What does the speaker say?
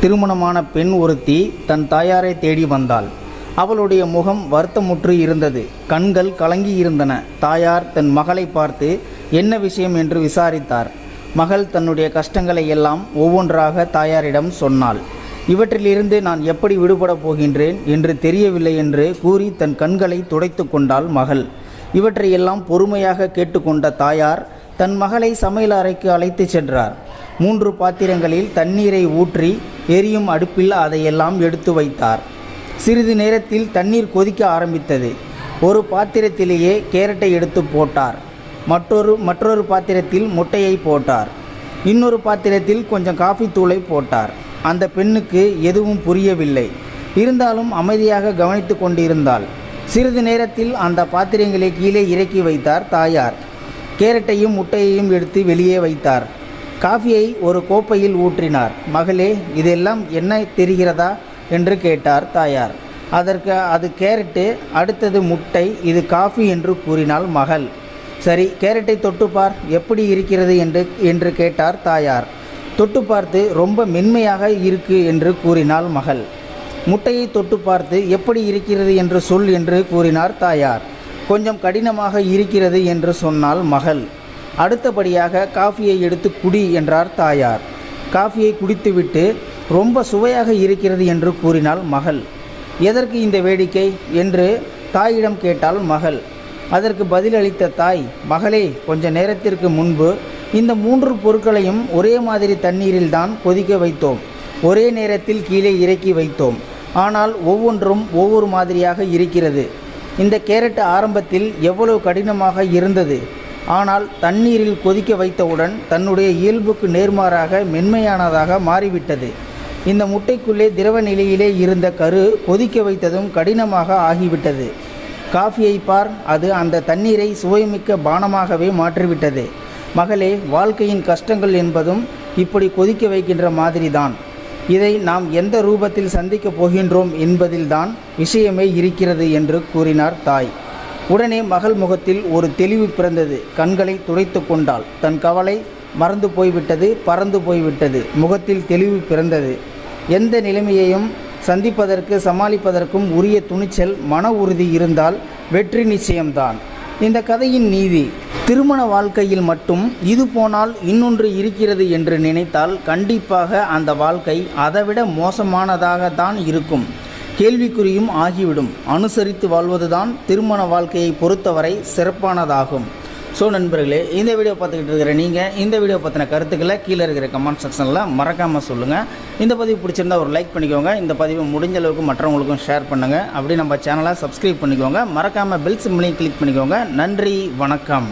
திருமணமான பெண் ஒருத்தி தன் தாயாரை தேடி வந்தாள். அவளுடைய முகம் வருத்தமுற்று இருந்தது. கண்கள் கலங்கி இருந்தன. தாயார் தன் மகளை பார்த்து என்ன விஷயம்? என்று விசாரித்தார். மகள் தன்னுடைய கஷ்டங்களை எல்லாம் ஒவ்வொன்றாக தாயாரிடம் சொன்னாள். இவற்றிலிருந்து நான் எப்படி விடுபட போகின்றேன் என்று தெரியவில்லை என்று கூறி தன் கண்களை துடைத்து கொண்டாள் மகள். இவற்றையெல்லாம் பொறுமையாக கேட்டுக்கொண்ட தாயார் தன் மகளை சமையல் அறைக்கு அழைத்துச் சென்றார். மூன்று பாத்திரங்களில் தண்ணீரை ஊற்றி எரியும் அடுப்பில் அதையெல்லாம் எடுத்து வைத்தார். சிறிது நேரத்தில் தண்ணீர் கொதிக்க ஆரம்பித்தது. ஒரு பாத்திரத்திலேயே கேரட்டை எடுத்து போட்டார். மற்றொரு மற்றொரு பாத்திரத்தில் முட்டையை போட்டார். இன்னொரு பாத்திரத்தில் கொஞ்சம் காஃபி தூளை போட்டார். அந்த பெண்ணுக்கு எதுவும் புரியவில்லை. இருந்தாலும் அமைதியாக கவனித்து கொண்டிருந்தாள். சிறிது நேரத்தில் அந்த பாத்திரங்களை கீழே இறக்கி வைத்தார் தாயார். கேரட்டையும் முட்டையையும் எடுத்து வெளியே வைத்தார். காஃபியை ஒரு கோப்பையில் ஊற்றினார். மகளே இதெல்லாம் என்ன தெரிகிறதா? என்று கேட்டார் தாயார். அதற்கு அது கேரட்டு அடுத்தது முட்டை இது காஃபி என்று கூறினாள் மகள். சரி கேரட்டை தொட்டுப்பார் எப்படி இருக்கிறது? என்று என்று கேட்டார் தாயார். தொட்டு பார்த்து ரொம்ப மென்மையாக இருக்கு என்று கூறினாள் மகள். முட்டையை தொட்டு பார்த்து எப்படி இருக்கிறது என்று சொல் என்று கூறினார் தாயார். கொஞ்சம் கடினமாக இருக்கிறது என்று சொன்னால் மகள். அடுத்தபடியாக காஃபியை எடுத்து குடி என்றார் தாயார். காஃபியை குடித்துவிட்டு ரொம்ப சுவையாக இருக்கிறது என்று கூறினாள் மகள். எதற்கு இந்த வேடிக்கை? என்று தாயிடம் கேட்டாள் மகள். அதற்கு பதிலளித்த தாய் மகளே கொஞ்ச நேரத்திற்கு முன்பு இந்த மூன்று பொருட்களையும் ஒரே மாதிரி தண்ணீரில் தான் கொதிக்க வைத்தோம். ஒரே நேரத்தில் கீழே இறக்கி வைத்தோம். ஆனால் ஒவ்வொன்றும் ஒவ்வொரு மாதிரியாக இருக்கிறது. இந்த கேரட் ஆரம்பத்தில் எவ்வளவு கடினமாக இருந்தது? ஆனால் தண்ணீரில் கொதிக்க வைத்தவுடன் தன்னுடைய இயல்புக்கு நேர்மாறாக மென்மையானதாக மாறிவிட்டது. இந்த முட்டைக்குள்ளே திரவ நிலையிலே இருந்த கரு கொதிக்க வைத்ததும் கடினமாக ஆகிவிட்டது. காஃபியை பார் அது அந்த தண்ணீரை சுவைமிக்க பானமாகவே மாற்றிவிட்டது. மகளே வாழ்க்கையின் கஷ்டங்கள் என்பதும் இப்படி கொதிக்க வைக்கின்ற மாதிரிதான். இதை நாம் எந்த ரூபத்தில் சந்திக்கப் போகின்றோம் என்பதில்தான் விஷயமே இருக்கிறது என்று கூறினார் தாய். உடனே மகள் முகத்தில் ஒரு தெளிவு பிறந்தது. கண்களை துடைத்து கொண்டாள். தன் கவலை மறந்து போய்விட்டது பறந்து போய்விட்டது. முகத்தில் தெளிவு பிறந்தது. எந்த நிலைமையையும் சந்திப்பதற்கு சமாளிப்பதற்கும் உரிய துணிச்சல் மன உறுதி இருந்தால் வெற்றி நிச்சயம்தான். இந்த கதையின் நீதி திருமண வாழ்க்கையில் மட்டும் இது போனால் இன்னொன்று இருக்கிறது என்று நினைத்தால் கண்டிப்பாக அந்த வாழ்க்கை அதைவிட மோசமானதாக தான் இருக்கும். கேள்விக்குறியும் ஆகிவிடும். அனுசரித்து வாழ்வதுதான் திருமண வாழ்க்கையை பொறுத்தவரை சிறப்பானதாகும். ஸோ நண்பர்களே இந்த வீடியோ பார்த்துக்கிட்டு இருக்கிற நீங்கள் இந்த வீடியோ பற்றின கருத்துக்களை கீழே இருக்கிற கமெண்ட் செக்ஷனில் மறக்காமல் சொல்லுங்கள் இந்த பதிவு பிடிச்சிருந்தா ஒரு லைக் பண்ணிக்கோங்க. இந்த பதிவை முடிஞ்ச அளவுக்கு மற்றவங்களுக்கும் ஷேர் பண்ணுங்கள் அப்படி நம்ம சேனலை சப்ஸ்கிரைப் பண்ணிக்கோங்க. மறக்காமல் பெல் சிம்லையும் கிளிக் பண்ணிக்கோங்க. நன்றி வணக்கம்.